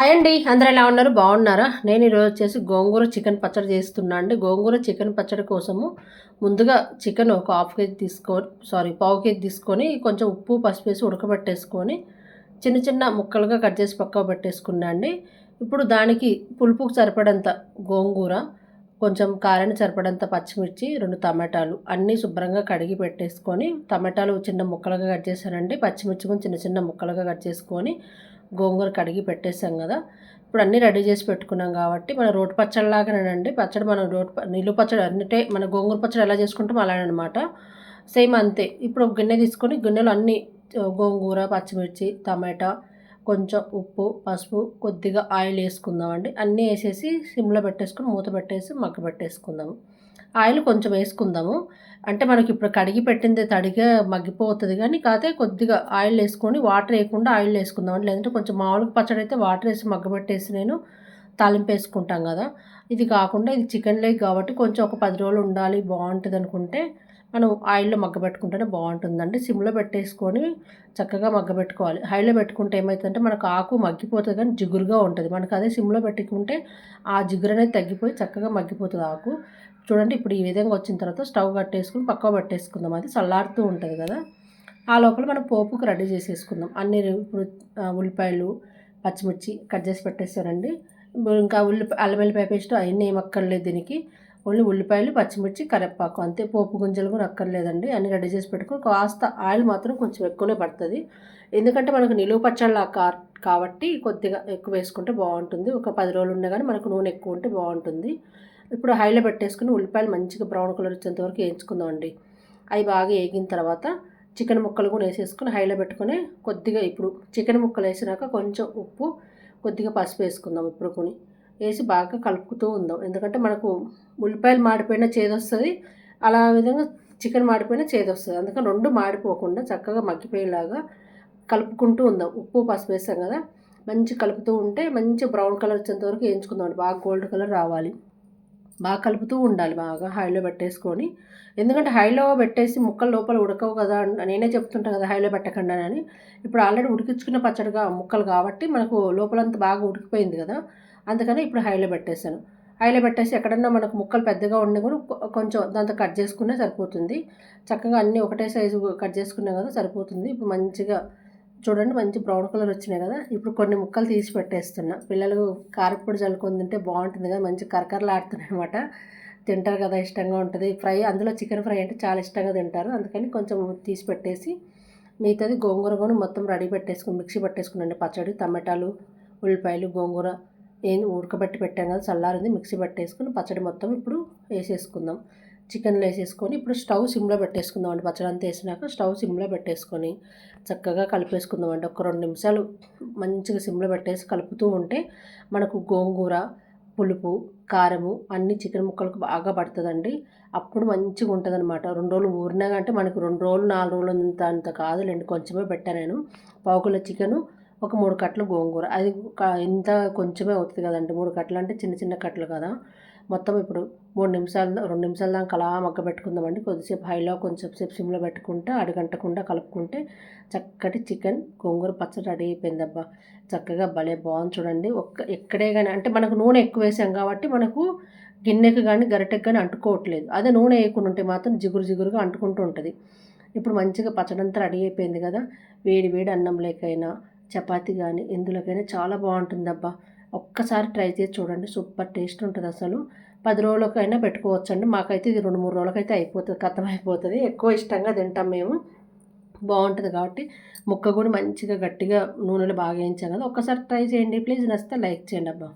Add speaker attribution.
Speaker 1: Hi అండి. అందరూ ఎలా ఉన్నారు? బాగున్నారా? నేను ఈరోజు వచ్చేసి గోంగూర చికెన్ పచ్చడి చేస్తున్నా అండి. గోంగూర చికెన్ పచ్చడి కోసము ముందుగా చికెన్ ఒక హాఫ్ కేజీ తీసుకొని సారీ పావు కేజీ తీసుకొని కొంచెం ఉప్పు పసుపు వేసి ఉడకబెట్టేసుకొని చిన్న చిన్న ముక్కలుగా కట్ చేసి పక్క పెట్టేసుకున్నా అండి. ఇప్పుడు దానికి పులుపుకు సరిపడంత గోంగూర కొంచెం కారాన్ని సరిపడంత పచ్చిమిర్చి రెండు టమాటాలు. అన్నీ శుభ్రంగా కడిగి పెట్టేసుకొని టమాటాలు చిన్న ముక్కలుగా కట్ చేశానండి. పచ్చిమిర్చి కూడా చిన్న చిన్న ముక్కలుగా కట్ చేసుకొని గోంగూర కడిగి పెట్టేసాం కదా. ఇప్పుడు అన్నీ రెడీ చేసి పెట్టుకున్నాం కాబట్టి మన రోటి పచ్చడిలాగానేనండి పచ్చడి మనం రోటి నీళ్ళు పచ్చడి అన్నిటే మన గోంగూర పచ్చడి ఎలా చేసుకుంటాం అలానే అనమాట సేమ్ అంతే. ఇప్పుడు గిన్నె తీసుకొని గిన్నెలో అన్ని గోంగూర పచ్చిమిర్చి టమాటా కొంచెం ఉప్పు పసుపు కొద్దిగా ఆయిల్ వేసుకుందామండి. అన్నీ వేసేసి సిమ్లో పెట్టేసుకొని మూత పెట్టేసి మగ్గ పెట్టేసుకుందాము. ఆయిల్ కొంచెం వేసుకుందాము. అంటే మనకి ఇప్పుడు కడిగి పెట్టింది తడిగా మగ్గిపోతుంది కానీ కాకపోతే కొద్దిగా ఆయిల్ వేసుకొని వాటర్ వేయకుండా ఆయిల్ వేసుకుందాం లేదంటే కొంచెం మామూలుగా పచ్చడి అయితే వాటర్ వేసి మగ్గబెట్టేసి నేను తాలింపు వేసుకుంటాం కదా. ఇది కాకుండా ఇది చికెన్ లెగ్ కాబట్టి కొంచెం ఒక పది రోజులు ఉండాలి. బాగుంటుంది అనుకుంటే మనం ఆయిల్లో మగ్గబెట్టుకుంటేనే బాగుంటుందండి. సిమ్లో పెట్టేసుకొని చక్కగా మగ్గబెట్టుకోవాలి హైలో పెట్టుకుంటే ఏమవుతుందంటే మనకు ఆకు మగ్గిపోతుంది కానీ జిగురుగా ఉంటుంది. మనకు అదే సిమ్లో పెట్టుకుంటే ఆ జిగురు అనేది తగ్గిపోయి చక్కగా మగ్గిపోతుంది ఆకు. చూడండి ఇప్పుడు ఈ విధంగా వచ్చిన తర్వాత స్టవ్ కట్టేసుకుని పక్క పెట్టేసుకుందాం. అది చల్లారుతూ ఉంటుంది కదా. ఆ లోపల మనం పోపుకు రెడీ చేసేసుకుందాం. అన్ని ఇప్పుడు ఉల్లిపాయలు పచ్చిమిర్చి కట్ చేసి పెట్టేసారండి ఇంకా ఉల్లి అల్లం వెల్లిపాయ పేస్ట్ అవన్నీ ఏమక్కర్లేదు దీనికి. ఓన్లీ ఉల్లిపాయలు పచ్చిమిర్చి కరివేపాకు. అంతే పోపు గుంజలు కూడా అక్కర్లేదండి. అన్ని రెడీ చేసి పెట్టుకుని కాస్త ఆయిల్ మాత్రం కొంచెం ఎక్కువనే పడుతుంది. ఎందుకంటే మనకు నిలువ పచ్చళ్ళ కాబట్టి కొద్దిగా ఎక్కువ వేసుకుంటే బాగుంటుంది. ఒక పది రోజులు ఉన్నా కానీ మనకు నూనె ఎక్కువ ఉంటే బాగుంటుంది. ఇప్పుడు హైలో పెట్టేసుకుని ఉల్లిపాయలు మంచిగా బ్రౌన్ కలర్ వచ్చేంత వరకు వేయించుకుందామండి అవి బాగా వేగిన తర్వాత చికెన్ ముక్కలు కూడా వేసేసుకుని హైలో పెట్టుకుని కొద్దిగా ఇప్పుడు చికెన్ ముక్కలు వేసినాక కొంచెం ఉప్పు కొద్దిగా పసుపు వేసుకుందాం ఇప్పుడు కొని. వేసి బాగా కలుపుతూ ఉందాం. ఎందుకంటే మనకు ఉల్లిపాయలు మాడిపోయినా చేదొస్తుంది అలా విధంగా చికెన్ మాడిపోయినా చేదొస్తుంది. అందుకని రెండు మాడిపోకుండా చక్కగా మగ్గిపోయేలాగా కలుపుకుంటూ ఉందాం. ఉప్పు పసుపు వేసాం కదా మంచి కలుపుతూ ఉంటే మంచి బ్రౌన్ కలర్ వచ్చేంత వరకు వేయించుకుందాం బాగా గోల్డ్ కలర్ రావాలి. బాగా కలుపుతూ ఉండాలి బాగా హైలో పెట్టేసుకొని. ఎందుకంటే హైలో పెట్టేసి ముక్కలు లోపల ఉడకవు కదా నేనే చెప్తుంటాను కదా హైలో పెట్టకుండా అని. ఇప్పుడు ఆల్రెడీ ఉడికించుకున్న పచ్చడిగా ముక్కలు కాబట్టి మనకు లోపలంతా బాగా ఉడికిపోయింది కదా. అందుకని ఇప్పుడు హైలో పెట్టేశాను. హైలో పెట్టేసి ఎక్కడన్నా మనకు ముక్కలు పెద్దగా ఉండి కూడా కొంచెం దాంతో కట్ చేసుకునే సరిపోతుంది. చక్కగా అన్నీ ఒకటే సైజు కట్ చేసుకున్నాం కదా సరిపోతుంది. ఇప్పుడు మంచిగా చూడండి మంచి బ్రౌన్ కలర్ వచ్చినాయి కదా. ఇప్పుడు కొన్ని ముక్కలు తీసి పెట్టేస్తున్నా. పిల్లలు కారపొడి చల్లుకొని తింటే బాగుంటుంది కదా మంచి కరకరలు ఆడుతున్నాయి అనమాట తింటారు కదా ఇష్టంగా ఉంటుంది. ఫ్రై అందులో చికెన్ ఫ్రై అంటే చాలా ఇష్టంగా తింటారు. అందుకని కొంచెం తీసి పెట్టేసి మిగతాది గోంగూర కూడా మొత్తం రెడీ పెట్టేసుకుని మిక్సీ పెట్టేసుకున్నాండి పచ్చడి టమాటాలు ఉల్లిపాయలు గోంగూర ఏం ఉడకబెట్టి పెట్టాం కదా చల్లారింది మిక్సీ పట్టేసుకుని పచ్చడి మొత్తం ఇప్పుడు వేసేసుకుందాం. చికెన్లో వేసేసుకొని ఇప్పుడు స్టవ్ సిమ్లో పెట్టేసుకుందాం అండి పచ్చడి అంతా వేసినాక స్టవ్ సిమ్లో పెట్టేసుకొని చక్కగా కలిపేసుకుందాం అండి ఒక రెండు నిమిషాలు మంచిగా సిమ్లో పెట్టేసి కలుపుతూ ఉంటే మనకు గోంగూర పులుపు కారము అన్ని చికెన్ ముక్కలకు బాగా పడుతుందండి. అప్పుడు మంచిగా ఉంటుంది అనమాట రెండు రోజులు ఊరినా అంటే మనకు రెండు రోజులు నాలుగు రోజులు అంత అంత కాదులేండి. కొంచెమే పెట్టాను నేను. పావుకుల చికెను ఒక మూడు కట్టలు గోంగూర. అది ఇంత కొంచెమే అవుతుంది కదండి. మూడు కట్టలు అంటే చిన్న చిన్న కట్టలు కదా. మొత్తం ఇప్పుడు మూడు నిమిషాలు రెండు నిమిషాల దాకా అలా మగ్గ పెట్టుకుందామండి. కొద్దిసేపు హైలో కొంచెం సేపు సిమ్లో పెట్టుకుంటే అడుగంటకుండా కలుపుకుంటే చక్కటి చికెన్ గోంగూర పచ్చడి రెడీ అయిపోయిందబ్బా. చక్కగా భలే బాగుంది చూడండి. ఒక్క ఎక్కడే కానీ అంటే మనకు నూనె ఎక్కువ వేసాం కాబట్టి మనకు గిన్నెకి కానీ గరిటెకు కానీ అంటుకోవట్లేదు. అదే నూనె వేయకుండా ఉంటే మాత్రం జిగురు జిగురుగా అంటుకుంటూ ఉంటుంది. ఇప్పుడు మంచిగా పచ్చడంతా రెడీ అయిపోయింది కదా. వేడి వేడి అన్నం లేకైనా చపాతి కానీ ఎందులోకైనా చాలా బాగుంటుంది అబ్బా ఒక్కసారి ట్రై చేసి చూడండి సూపర్ టేస్ట్ ఉంటుంది అసలు. పది రోజులకైనా పెట్టుకోవచ్చు అండి మాకైతే ఇది రెండు మూడు రోజులకైతే అయిపోతుంది కథం అయిపోతుంది. ఎక్కువ ఇష్టంగా తింటాం మేము. బాగుంటుంది కాబట్టి ముక్క కూడా మంచిగా గట్టిగా నూనెలో బాగా వేయించాం కదా. ఒక్కసారి ట్రై చేయండి. ప్లీజ్ నచ్చితే లైక్ చేయండి అబ్బా.